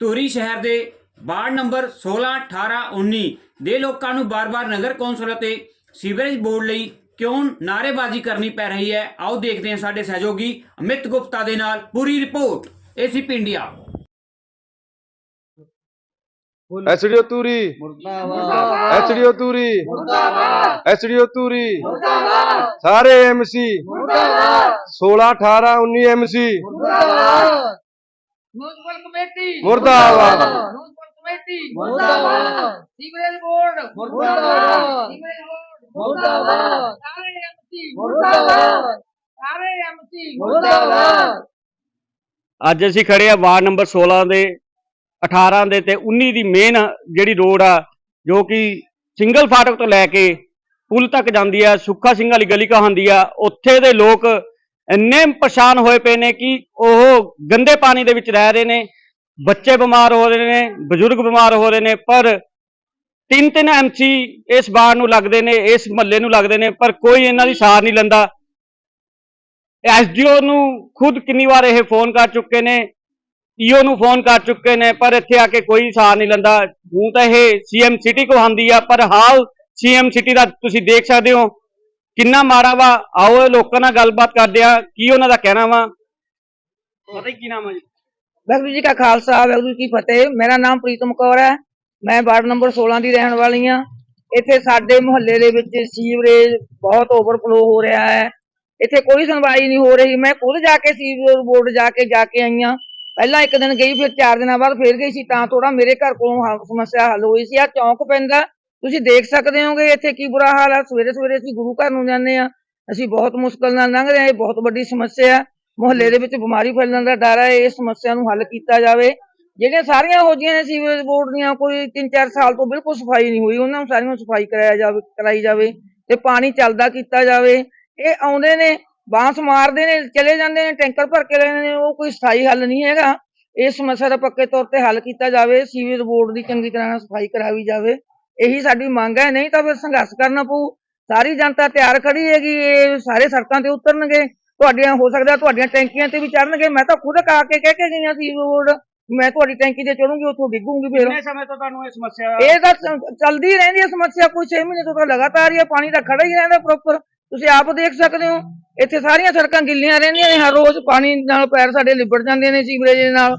ਧੂਰੀ ਸ਼ਹਿਰ ਦੇ ward number 16 18 19 ਦੇ ਲੋਕਾਂ ਨੂੰ ਬਾਰ-ਬਾਰ ਨਗਰ ਕੌਂਸਲ ਅਤੇ ਸੀਵਰੇਜ ਬੋਰਡ ਲਈ ਕਿਉਂ ਨਾਅਰੇਬਾਜ਼ੀ ਕਰਨੀ ਪੈ ਰਹੀ ਹੈ? ਆਓ ਦੇਖਦੇ ਹਾਂ ਸਾਡੇ ਸਹਿਯੋਗੀ ਅਮਿਤ ਗੁਪਤਾ ਦੇ ਨਾਲ ਪੂਰੀ report. ACP India SDO Turi ਮੁਰਦਾਬਾਦ। ਐਸਡੀਓ ਤੂਰੀ ਮੁਰਦਾਬਾਦ। ਐਸਡੀਓ ਤੂਰੀ ਮੁਰਦਾਬਾਦ। ਸਾਰੇ ਐਮਸੀ ਮੁਰਦਾਬਾਦ। 16 18 19 ਐਮਸੀ ਮੁਰਦਾਬਾਦ। ਮਿਊਨਿਸਪਲ ਕਮੇਟੀ ਮੁਰਦਾਬਾਦ। ਮਿਊਨਿਸਪਲ ਕਮੇਟੀ ਮੁਰਦਾਬਾਦ ਸੀਵਰੇਜ ਬੋਰਡ ਮੁਰਦਾਬਾਦ ਸੀਵਰੇਜ ਬੋਰਡ ਮੁਰਦਾਬਾਦ ਸਾਰੇ ਐਮਸੀ ਮੁਰਦਾਬਾਦ ਸਾਰੇ ਐਮਸੀ ਮੁਰਦਾਬਾਦ ਅੱਜ ਅਸੀਂ ਖੜੇ ਆ ਵਾਰਡ ਨੰਬਰ 16 ਦੇ 18 ਦੇ ਤੇ 19 ਦੀ ਮੇਨ ਜਿਹੜੀ ਰੋਡ ਆ ਜੋ ਕਿ ਸਿੰਗਲ ਫਾਟਕ ਤੋਂ ਲੈ ਕੇ ਪੁਲ ਤੱਕ ਜਾਂਦੀ ਆ ਸੁੱਖਾ ਸਿੰਘ ਵਾਲੀ ਗਲੀ ਕਹਾਂਦੀ ਆ ਉੱਥੇ ਦੇ ਲੋਕ ਇੰਨੇ ਪਰੇਸ਼ਾਨ ਹੋਏ ਪਏ ਨੇ ਕਿ ਉਹ ਗੰਦੇ ਪਾਣੀ ਦੇ ਵਿੱਚ ਰਹਿ ਰਹੇ ਨੇ, ਬੱਚੇ ਬਿਮਾਰ ਹੋ ਰਹੇ ਨੇ, ਬਜ਼ੁਰਗ ਬਿਮਾਰ ਹੋ ਰਹੇ ਨੇ, ਪਰ ਤਿੰਨ ਤਿੰਨ ਐਮਸੀ ਇਸ ਵਾਰਡ ਨੂੰ ਲੱਗਦੇ ਨੇ, ਇਸ ਮਹੱਲੇ ਨੂੰ ਲੱਗਦੇ ਨੇ, ਪਰ ਕੋਈ ਇਹਨਾਂ ਦੀ ਸਾਰ ਨਹੀਂ ਲੈਂਦਾ। ਐਸਡੀਓ ਨੂੰ ਖੁਦ ਕਿੰਨੀ ਵਾਰ ਇਹ ਫੋਨ ਕਰ ਚੁੱਕੇ ਨੇ ਈਓ ਨੂੰ ਫੋਨ ਕਰ ਚੁੱਕੇ ਨੇ, ਪਰ ਇੱਥੇ ਆ ਕੇ ਕੋਈ ਸਾਰ ਨਹੀਂ ਲੈਂਦਾ। ਹੂੰ ਤਾਂ ਇਹ ਸੀਐਮ ਸਿਟੀ ਕੋ ਆਂਦੀ ਆ, ਪਰ ਹਾਲ ਸੀਐਮ ਸਿਟੀ ਦਾ ਤੁਸੀਂ ਦੇਖ ਸਕਦੇ ਹੋ। ਕਿੰਨਾ ਮਾੜਾ ਵਾ? ਆਓ ਲੋਕਾਂ ਨਾਲ ਗੱਲਬਾਤ ਕਰਦੇ ਆ। ਕੀ ਉਹਨਾਂ ਦਾ ਕਹਿਣਾ ਵਾ? ਪਤਾ ਕੀ ਨਾਮ ਹੈ ਜੀ? ਵਾਹਿਗੁਰੂ ਜੀ ਕਾ ਖਾਲਸਾ ਵਾਹਿਗੁਰੂ ਜੀ ਕੀ ਫਤਿਹ। ਮੇਰਾ ਨਾਮ ਪ੍ਰੀਤਮ ਕੌਰ ਹੈ। ਮੈਂ ਵਾਰਡ ਨੰਬਰ 16 ਦੀ ਰਹਿਣ ਵਾਲੀ ਹਾਂ। ਇੱਥੇ ਸਾਡੇ ਮੁਹੱਲੇ ਦੇ ਵਿੱਚ ਸੀਵਰੇਜ ਬਹੁਤ ਓਵਰਫਲੋ ਹੋ ਰਿਹਾ ਹੈ। ਇੱਥੇ ਕੋਈ ਸੁਣਵਾਈ ਨਹੀਂ ਹੋ ਰਹੀ। ਮੈਂ ਖੁਦ ਜਾ ਕੇ ਸੀਵਰੇਜ ਬੋਰਡ ਜਾ ਕੇ ਜਾ ਕੇ ਆਈ ਹਾਂ। ਪਹਿਲਾਂ ਇੱਕ ਦਿਨ ਗਈ ਫਿਰ ਚਾਰ ਦਿਨਾਂ ਬਾਅਦ ਫੇਰ ਗਈ ਸੀ। ਤਾਂ ਥੋੜਾ ਮੇਰੇ ਘਰ ਕੋਲੋਂ ਸਮੱਸਿਆ ਹੱਲ ਹੋਈ ਸੀ। ਆ ਚੌਂਕ ਪੈਂਦਾ। ਤੁਸੀਂ ਦੇਖ ਸਕਦੇ ਹੋਗੇ ਇੱਥੇ ਕੀ ਬੁਰਾ ਹਾਲ ਹੈ ਸਵੇਰੇ ਸਵੇਰੇ ਅਸੀਂ ਗੁਰੂ ਘਰ ਨੂੰ ਜਾਂਦੇ ਆ ਅਸੀਂ ਬਹੁਤ ਮੁਸ਼ਕਲ ਨਾਲ ਲੰਘਦੇ ਆ ਇਹ ਬਹੁਤ ਵੱਡੀ ਸਮੱਸਿਆ ਹੈ ਮੁਹੱਲੇ ਦੇ ਵਿੱਚ ਬਿਮਾਰੀ ਫੈਲਣ ਦਾ ਡਰ ਹੈ ਇਹ ਸਮੱਸਿਆ ਨੂੰ ਹੱਲ ਕੀਤਾ ਜਾਵੇ। ਜਿਹੜੀਆਂ ਸਾਰੀਆਂ ਹੋ ਜੀਆਂ ਨੇ ਸੀਵਰੇਜ ਬੋਰਡ ਦੀਆਂ, ਕੋਈ 3-4 ਸਾਲ ਤੋਂ ਬਿਲਕੁਲ ਸਫ਼ਾਈ ਨਹੀਂ ਹੋਈ। ਉਹਨਾਂ ਨੂੰ ਸਾਰੀਆਂ ਨੂੰ ਸਫ਼ਾਈ ਕਰਾਇਆ ਜਾਵੇ, ਕਰਾਈ ਜਾਵੇ ਤੇ ਪਾਣੀ ਚੱਲਦਾ ਕੀਤਾ ਜਾਵੇ। ਇਹ ਆਉਂਦੇ ਨੇ, ਬਾਂਸ ਮਾਰਦੇ ਨੇ, ਚਲੇ ਜਾਂਦੇ ਨੇ, ਟੈਂਕਰ ਭਰ ਕੇ ਲੈਂਦੇ ਨੇ। ਉਹ ਕੋਈ ਸਥਾਈ ਹੱਲ ਨਹੀਂ ਹੈਗਾ। ਇਸ ਸਮੱਸਿਆ ਦਾ ਪੱਕੇ ਤੌਰ ਤੇ ਹੱਲ ਕੀਤਾ ਜਾਵੇ। ਸੀਵਰੇਜ ਬੋਰਡ ਦੀ ਚੰਗੀ ਤਰ੍ਹਾਂ ਨਾਲ ਸਫ਼ਾਈ ਕਰਾਈ ਜਾਵੇ। ਇਹੀ ਸਾਡੀ ਮੰਗ ਹੈ ਨਹੀਂ ਤਾਂ ਫਿਰ ਸੰਘਰਸ਼ ਕਰਨਾ ਪਊ। ਸਾਰੀ ਜਨਤਾ ਤਿਆਰ ਖੜੀ ਹੈਗੀ ਇਹ ਸਾਰੇ ਸੜਕਾਂ ਤੇ ਉਤਰਨਗੇ। ਤੁਹਾਡੀਆਂ ਹੋ ਸਕਦਾ ਤੁਹਾਡੀਆਂ ਟੈਂਕੀਆਂ ਤੇ ਵੀ ਚੜਨਗੇ ਮੈਂ ਤਾਂ ਖੁਦ ਕਾ ਕੇ ਕਹਿ ਕੇ ਗਈ ਹਾਂ ਸੀ ਬੋਰਡ ਮੈਂ ਤੁਹਾਡੀ ਟੈਂਕੀ ਤੇ ਚੜੂੰਗੀ ਉੱਥੋਂ ਡਿੱਗੂਗੀ ਫਿਰ। ਕਿੰਨੇ ਸਮੇਂ ਤੋਂ ਤੁਹਾਨੂੰ ਇਹ ਸਮੱਸਿਆ ਇਹ ਤਾਂ ਚੱਲਦੀ ਰਹਿੰਦੀ ਹੈ ਸਮੱਸਿਆ। ਕੋਈ 6 ਮਹੀਨੇ ਤੋਂ ਤਾਂ ਲਗਾਤਾਰ ਹੀ ਹੈ ਪਾਣੀ ਤਾਂ ਖੜਾ ਹੀ ਰਹਿੰਦਾ ਪ੍ਰੋਪਰ ਤੁਸੀਂ ਆਪ ਦੇਖ ਸਕਦੇ ਹੋ ਇੱਥੇ ਸਾਰੀਆਂ ਸੜਕਾਂ ਗਿੱਲੀਆਂ ਰਹਿੰਦੀਆਂ ਨੇ। ਹਰ ਰੋਜ਼ ਪਾਣੀ ਨਾਲ ਪੈਰ ਸਾਡੇ ਲਿਬੜ ਜਾਂਦੇ ਨੇ ਸੀਵਰੇਜ ਦੇ ਨਾਲ।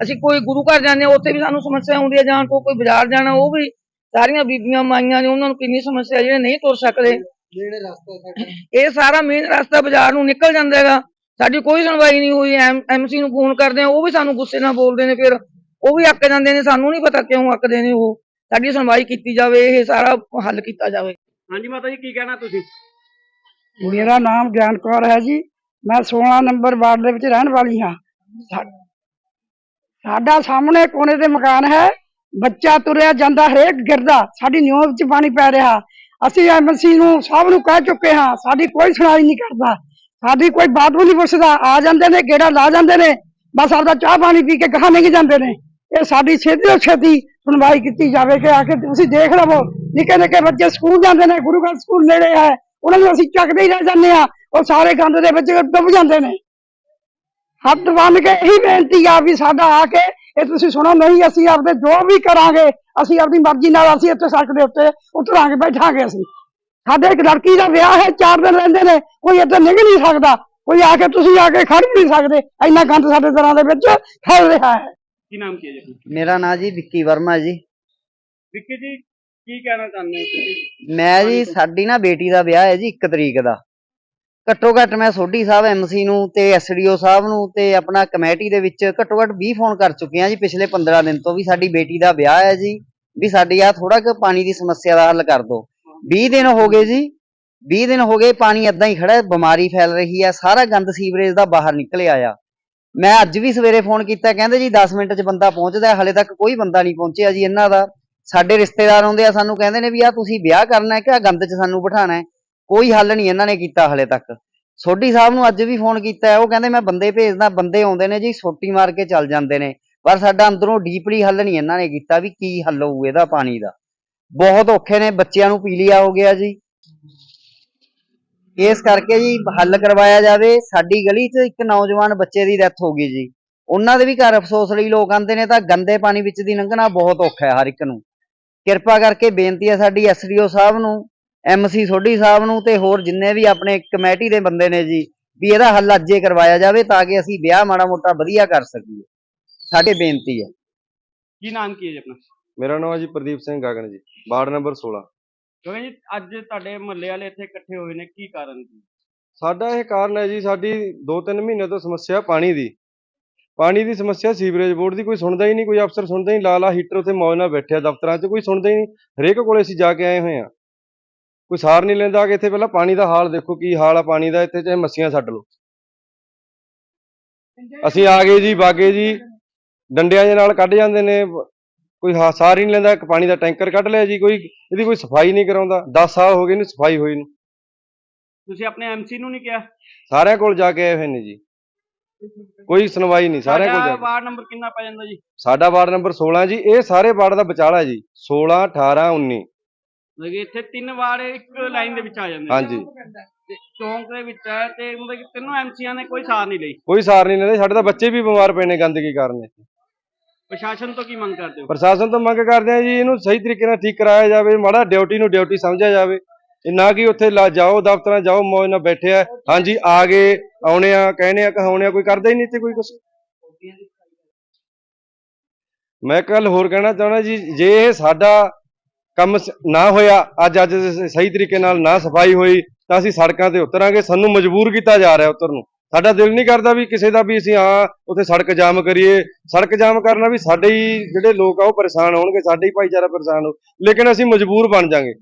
ਅਸੀਂ ਕੋਈ ਗੁਰੂ ਘਰ ਜਾਂਦੇ ਹਾਂ ਉੱਥੇ ਵੀ ਸਾਨੂੰ ਸਮੱਸਿਆ ਆਉਂਦੀ ਹੈ ਜਾਣ ਤੋਂ ਕੋਈ ਬਾਜ਼ਾਰ ਜਾਣਾ ਉਹ ਵੀ ਸਾਰੀਆਂ ਬੀਬੀਆਂ ਮਾਈਆਂ ਨੇ ਉਹਨਾਂ ਨੂੰ ਕਿੰਨੀ ਸਮੱਸਿਆ ਜਿਹੜੇ ਨਹੀਂ ਤੁਰ ਸਕਦੇ। ਜਿਹੜੇ ਰਸਤਾ ਸਾਡਾ। ਇਹ ਸਾਰਾ ਮੇਨ ਰਸਤਾ ਬਾਜ਼ਾਰ ਨੂੰ ਨਿਕਲ ਜਾਂਦਾ ਹੈਗਾ। ਸਾਡੀ ਕੋਈ ਸੁਣਵਾਈ ਨਹੀਂ ਹੋਈ ਐਮਸੀ ਨੂੰ ਫੋਨ ਕਰਦੇ ਆ ਉਹ ਵੀ ਸਾਨੂੰ ਗੁੱਸੇ ਨਾਲ ਬੋਲਦੇ ਨੇ ਫਿਰ। ਉਹ ਵੀ ਅੱਕ ਜਾਂਦੇ ਨੇ ਸਾਨੂੰ ਨਹੀਂ ਪਤਾ ਕਿਉਂ ਅੱਕਦੇ ਨੇ ਉਹ। ਸਾਡੀ ਸੁਣਵਾਈ ਕੀਤੀ ਜਾਵੇ ਇਹ ਸਾਰਾ ਹੱਲ ਕੀਤਾ ਜਾਵੇ। ਹਾਂਜੀ ਮਾਤਾ ਜੀ ਕੀ ਕਹਿਣਾ ਤੁਸੀਂ? ਮੇਰਾ ਨਾਮ ਗਿਆਨ ਕੌਰ ਹੈ ਜੀ। ਮੈਂ 16 ਨੰਬਰ ਵਾਰਡ ਦੇ ਵਿੱਚ ਰਹਿਣ ਵਾਲੀ ਹਾਂ। ਸਾਡਾ ਸਾਹਮਣੇ ਕੋਨੇ ਤੇ ਮਕਾਨ ਹੈ। ਬੱਚਾ ਤੁਰਿਆ ਜਾਂਦਾ, ਹਰੇਕ ਗਿਰਦਾ, ਸਾਡੀ ਨਿਉ ਵਿੱਚ ਪਾਣੀ ਪੈ ਰਿਹਾ। ਅਸੀਂ ਐਮਸੀ ਨੂੰ ਸਭ ਨੂੰ ਕਹਿ ਚੁੱਕੇ ਹਾਂ, ਸਾਡੀ ਕੋਈ ਸੁਣਾਈ ਨਹੀਂ ਕਰਦਾ। ਸਾਡੀ ਕੋਈ ਬਾਤ ਵੀ ਨਹੀਂ ਪੁੱਛਦਾ, ਆ ਜਾਂਦੇ ਨੇ, ਗੇੜਾ ਲਾ ਜਾਂਦੇ ਨੇ, ਬਸ ਆਪਦਾ ਚਾਹ ਪਾਣੀ ਪੀ ਕੇ ਗਾਹ ਨਹੀਂ ਜਾਂਦੇ ਨੇ। ਇਹ ਸਾਡੀ ਛੇਤੀ ਤੋਂ ਛੇਤੀ ਸੁਣਵਾਈ ਕੀਤੀ ਜਾਵੇ ਕਿ ਆ ਕੇ ਤੁਸੀਂ ਦੇਖ ਲਵੋ ਨਿੱਕੇ ਨਿੱਕੇ ਬੱਚੇ ਸਕੂਲ ਜਾਂਦੇ ਨੇ, ਗੁਰੂ ਘਰ ਸਕੂਲ ਨੇੜੇ ਹੈ, ਉਹਨਾਂ ਨੂੰ ਅਸੀਂ ਚੱਕਦੇ ਹੀ ਰਹਿ ਜਾਂਦੇ ਆ ਉਹ ਸਾਰੇ ਗੰਦ ਦੇ ਵਿੱਚ ਡੁੱਬ ਜਾਂਦੇ ਨੇ। ਹੱਥ ਬੰਨ ਕੇ ਇਹੀ ਬੇਨਤੀ ਆ ਵੀ ਸਾਡਾ ਆ ਕੇ ਇਹ ਤੁਸੀਂ ਸੁਣੋ ਨਹੀਂ ਅਸੀਂ ਆਪਦੇ ਜੋ ਵੀ ਕਰਾਂਗੇ ਅਸੀਂ ਆਪਣੀ ਮਰਜ਼ੀ ਨਾਲ ਅਸੀਂ ਇੱਥੇ ਸੜਕ ਦੇ ਉੱਤੇ ਉਤਰਾਂਗੇ ਬੈਠਾਂਗੇ ਅਸੀਂ। ਸਾਡੇ ਇੱਕ ਲੜਕੀ ਦਾ ਵਿਆਹ ਹੈ ਚਾਰ ਦਿਨ ਰਹਿੰਦੇ ਨੇ ਕੋਈ ਇੱਥੇ ਨਿਕਲ ਨਹੀਂ ਸਕਦਾ ਕੋਈ ਆ ਕੇ ਤੁਸੀਂ ਆ ਕੇ ਖੜ ਨਹੀਂ ਸਕਦੇ ਇੰਨਾ ਗੰਦ ਸਾਡੇ ਦਰਾਂ ਦੇ ਵਿੱਚ ਫੈਲ ਰਿਹਾ ਹੈ। ਕੀ ਨਾਮ ਕੀ ਹੈ ਜੀ? ਮੇਰਾ ਨਾਂ ਜੀ ਵਿੱਕੀ ਵਰਮਾ ਜੀ। ਵਿੱਕੀ ਜੀ ਕੀ ਕਹਿਣਾ ਚਾਹੁੰਦੇ ਹੋ ਤੁਸੀਂ? ਮੈਂ ਜੀ ਸਾਡੀ ਨਾ ਬੇਟੀ ਦਾ ਵਿਆਹ ਹੈ ਜੀ 1 ਤਰੀਕ ਦਾ। ਘੱਟੋ ਘੱਟ ਮੈਂ ਸੋਢੀ ਸਾਹਿਬ ਐਮਸੀ ਨੂੰ ਤੇ ਐਸਡੀਓ ਸਾਹਿਬ ਨੂੰ ਤੇ ਆਪਣਾ ਕਮੇਟੀ ਦੇ ਵਿੱਚ ਘੱਟੋ ਘੱਟ 20 ਫੋਨ ਕਰ ਚੁੱਕੇ ਆ ਜੀ। ਪਿਛਲੇ 15 ਦਿਨ ਤੋਂ ਵੀ ਸਾਡੀ ਬੇਟੀ ਦਾ ਵਿਆਹ ਹੈ ਜੀ। ਵੀ ਸਾਡੀ ਆ ਥੋੜਾ ਕੁ ਪਾਣੀ ਦੀ ਸਮੱਸਿਆ ਦਾ ਹੱਲ ਕਰ ਦਿਓ। 20 ਦਿਨ ਹੋ ਗਏ ਜੀ। 20 ਦਿਨ ਹੋ ਗਏ ਪਾਣੀ ਏਦਾਂ ਹੀ ਖੜਾ ਬਿਮਾਰੀ ਫੈਲ ਰਹੀ ਹੈ ਸਾਰਾ ਗੰਦ ਸੀਵਰੇਜ ਦਾ ਬਾਹਰ ਨਿਕਲਿਆ ਆ ਮੈਂ ਅੱਜ ਵੀ ਸਵੇਰੇ ਫੋਨ ਕੀਤਾ ਕਹਿੰਦੇ ਜੀ 10 ਮਿੰਟ 'ਚ ਬੰਦਾ ਪਹੁੰਚਦਾ ਹੈ, ਹਲੇ ਤੱਕ ਕੋਈ ਬੰਦਾ ਨਹੀਂ ਪਹੁੰਚਿਆ ਜੀ ਇਹਨਾਂ ਦਾ। ਸਾਡੇ ਰਿਸ਼ਤੇਦਾਰ ਆਉਂਦੇ ਆ ਸਾਨੂੰ ਕਹਿੰਦੇ ਨੇ ਵੀ ਆ ਤੁਸੀਂ ਵਿਆਹ ਕਰਨਾ ਹੈ ਕਿ ਆ ਗੰਦ 'ਚ ਸਾਨੂੰ ਬਿਠਾਣਾ ਹੈ। ਕੋਈ ਹੱਲ ਨਹੀਂ ਇਹਨਾਂ ਨੇ ਕੀਤਾ ਹਲੇ ਤੱਕ। ਸੋਢੀ ਸਾਹਿਬ ਨੂੰ ਅੱਜ ਵੀ ਫੋਨ ਕੀਤਾ ਹੈ, ਉਹ ਕਹਿੰਦੇ ਮੈਂ ਬੰਦੇ ਭੇਜਦਾ ਬੰਦੇ ਆਉਂਦੇ ਨੇ ਜੀ ਸੋਟੀ ਮਾਰ ਕੇ ਚੱਲ ਜਾਂਦੇ ਨੇ। ਪਰ ਸਾਡਾ ਅੰਦਰੋਂ ਡੀਪਲੀ ਹੱਲ ਨਹੀਂ ਇਹਨਾਂ ਨੇ ਕੀਤਾ ਵੀ ਕੀ ਹੱਲ ਹੋਊ ਇਹਦਾ ਪਾਣੀ ਦਾ। ਬਹੁਤ ਔਖੇ ਨੇ ਬੱਚਿਆਂ ਨੂੰ ਪੀਲੀਆ ਹੋ ਗਿਆ ਜੀ। ਇਸ ਕਰਕੇ ਜੀ ਹੱਲ ਕਰਵਾਇਆ ਜਾਵੇ ਸਾਡੀ ਗਲੀ 'ਚ ਇੱਕ ਨੌਜਵਾਨ ਬੱਚੇ ਦੀ ਡੈਥ ਹੋ ਗਈ ਜੀ। ਉਹਨਾਂ ਦੇ ਵੀ ਘਰ ਅਫਸੋਸ ਲਈ ਲੋਕ ਆਉਂਦੇ ਨੇ ਤਾਂ ਗੰਦੇ ਪਾਣੀ ਵਿੱਚ ਦੀ ਲੰਘਣਾ ਬਹੁਤ ਔਖਾ ਹੈ ਹਰ ਇੱਕ ਨੂੰ। ਕਿਰਪਾ ਕਰਕੇ ਬੇਨਤੀ ਹੈ ਸਾਡੀ ਐਸਡੀਓ ਸਾਹਿਬ ਨੂੰ ਐਮਸੀ ਸੋਢੀ ਸਾਹਿਬ ਨੂੰ ਤੇ ਹੋਰ ਜਿੰਨੇ ਵੀ ਆਪਣੇ ਕਮੇਟੀ ਦੇ ਬੰਦੇ ਨੇ ਜੀ ਵੀ ਇਹਦਾ ਹੱਲ ਅੱਜੇ ਕਰਵਾਇਆ ਜਾਵੇ ਤਾਂ ਕਿ ਅਸੀਂ ਵਿਆਹ ਮਾੜਾ ਮੋਟਾ ਵਧੀਆ ਕਰ ਸਕੀਏ। ਸਾਡੀ ਬੇਨਤੀ ਹੈ। ਕੀ ਨਾਮ ਕੀ ਹੈ ਜੀ ਆਪਣਾ? ਮੇਰਾ ਨਾਮ ਹੈ ਜੀ ਪ੍ਰਦੀਪ ਸਿੰਘ ਗਗਨ ਜੀ ਵਾਰਡ ਨੰਬਰ 16 ਕਿਉਂਕਿ ਜੀ ਅੱਜ ਤੁਹਾਡੇ ਮਹੱਲੇ ਵਾਲੇ ਇੱਥੇ ਇਕੱਠੇ ਹੋਏ ਨੇ ਕੀ ਕਾਰਨ ਕੀ ਸਾਡਾ ਇਹ ਕਾਰਨ ਹੈ ਜੀ ਸਾਡੀ 2-3 ਮਹੀਨੇ ਤੋਂ ਸਮੱਸਿਆ ਪਾਣੀ ਦੀ। ਪਾਣੀ ਦੀ ਸਮੱਸਿਆ ਸੀਵਰੇਜ ਬੋਰਡ ਦੀ ਕੋਈ ਸੁਣਦਾ ਹੀ ਨਹੀਂ ਕੋਈ ਅਫਸਰ ਸੁਣਦਾ ਹੀ ਨਹੀਂ ਲਾ ਲਾ ਹੀਟਰ ਉੱਥੇ ਮੌਜ ਨਾਲ ਬੈਠਿਆ ਦਫ਼ਤਰਾਂ 'ਚ ਕੋਈ ਸੁਣਦਾ ਹੀ ਨਹੀਂ ਹਰੇਕ ਕੋਲੇ ਅਸੀਂ ਜਾ ਕੇ ਆਏ ਹੋਏ ਆ ਕੋਈ ਸਾਰ ਨਹੀਂ ਲੈਂਦਾ ਕਿ ਇੱਥੇ ਪਹਿਲਾਂ ਪਾਣੀ ਦਾ ਹਾਲ ਦੇਖੋ ਕੀ ਹਾਲ ਆ ਪਾਣੀ ਦਾ ਇੱਥੇ ਚਾਹੇ ਮੱਸੀਆਂ ਛੱਡ ਲਓ। ਅਸੀਂ ਆ ਗਏ ਜੀ ਬਾਗੇ ਜੀ ਡੰਡਿਆਂ ਦੇ ਨਾਲ ਕੱਢ ਜਾਂਦੇ ਨੇ ਕੋਈ ਸਾਰ ਹੀ ਨਹੀਂ ਲੈਂਦਾ ਇੱਕ ਪਾਣੀ ਦਾ ਟੈਂਕਰ ਕੱਢ ਲਿਆ ਜੀ ਕੋਈ ਇਹਦੀ ਕੋਈ ਸਫ਼ਾਈ ਨਹੀਂ ਕਰਾਉਂਦਾ 10 ਸਾਲ ਹੋ ਗਏ ਨੇ ਸਫ਼ਾਈ ਹੋਈ ਨੂੰ। ਤੁਸੀਂ ਆਪਣੇ ਐਮਸੀ ਨੂੰ ਨਹੀਂ ਕਿਹਾ? ਸਾਰਿਆਂ ਕੋਲ ਜਾ ਕੇ ਆਏ ਹੋਏ ਨੇ ਜੀ। ਕੋਈ ਸੁਣਵਾਈ ਨਹੀਂ ਸਾਰਿਆਂ ਕੋਲ ਜਾ ਵਾਰਡ ਨੰਬਰ ਕਿੰਨਾ ਪੈ ਜਾਂਦਾ ਜੀ? ਸਾਡਾ ਵਾਰਡ ਨੰਬਰ 16 ਜੀ ਇਹ ਸਾਰੇ ਵਾਰਡ ਦਾ ਵਿਚਾਲਾ ਜੀ 16 18 19 ਮਤਲਬ ਕਿ ਇੱਥੇ ਤਿੰਨ ਵਾਰਡ ਇੱਕ ਲਾਈਨ ਦੇ ਵਿੱਚ ਆ ਜਾਂਦੇ ਨੇ। ਹਾਂਜੀ। ਤੇ ਚੌਂਕ ਦੇ ਵਿੱਚ ਹੈ ਤੇ ਮਤਲਬ ਕਿ ਤਿੰਨੋਂ ਐਮਸੀਆਂ ਨੇ ਕੋਈ ਸਾਰ ਨਹੀਂ ਲਈ। ਕੋਈ ਸਾਰ ਨਹੀਂ ਲੈਂਦੇ ਸਾਡੇ ਤਾਂ ਬੱਚੇ ਵੀ ਬਿਮਾਰ ਪਏ ਨੇ ਗੰਦਗੀ ਕਾਰਨ ਇੱਥੇ। ਪ੍ਰਸ਼ਾਸਨ ਤੋਂ ਕੀ ਮੰਗ ਕਰਦੇ ਹੋ? ਪ੍ਰਸ਼ਾਸਨ ਤੋਂ ਮੰਗ ਕਰਦੇ ਆ ਜੀ ਇਹਨੂੰ ਸਹੀ ਤਰੀਕੇ ਨਾਲ ਠੀਕ ਕਰਾਇਆ ਜਾਵੇ ਮਾੜਾ ਡਿਊਟੀ ਨੂੰ ਡਿਊਟੀ ਸਮਝਿਆ ਜਾਵੇ। ਇਹ ਨਾ ਕਿ ਉੱਥੇ ਲਾ ਜਾਓ ਦਫ਼ਤਰਾਂ ਜਾਓ ਮੌਜ ਨਾਲ ਬੈਠੇ ਆ। ਹਾਂਜੀ ਆ ਗਏ ਆਉਣੇ ਆ ਕਹਿੰਦੇ ਆ ਕਹਾਉਣੇ ਆ ਕੋਈ ਕਰਦਾ ਹੀ ਨਹੀਂ ਇੱਥੇ ਕੋਈ ਕੁਛ। ਮੈਂ ਕੱਲ ਹੋਰ ਕਹਿਣਾ ਚਾਹਣਾ ਜੀ ਜੇ ਇਹ ਸਾਡਾ ਕੰਮ ਨਾ ਹੋਇਆ, ਅੱਜ ਅੱਜ ਸਹੀ ਤਰੀਕੇ ਨਾਲ ਨਾ ਸਫ਼ਾਈ ਹੋਈ, ਤਾਂ ਅਸੀਂ ਸੜਕਾਂ ਤੇ ਉਤਰਾਂਗੇ, ਸਾਨੂੰ ਮਜਬੂਰ ਕੀਤਾ ਜਾ ਰਿਹਾ ਉਤਰਨ ਨੂੰ। ਸਾਡਾ ਦਿਲ ਨਹੀਂ ਕਰਦਾ ਵੀ ਕਿਸੇ ਦਾ ਵੀ ਅਸੀਂ ਹਾਂ, ਉੱਥੇ ਸੜਕ ਜਾਮ ਕਰੀਏ। ਸੜਕ ਜਾਮ ਕਰਨਾ ਵੀ ਸਾਡੇ ਹੀ ਜਿਹੜੇ ਲੋਕ ਆ, ਉਹ ਪਰੇਸ਼ਾਨ ਹੋਣਗੇ, ਸਾਡੇ ਹੀ ਭਾਈਚਾਰਾ ਪਰੇਸ਼ਾਨ ਹੋ ਲੇਕਿਨ ਅਸੀਂ ਮਜਬੂਰ ਬਣ ਜਾਾਂਗੇ।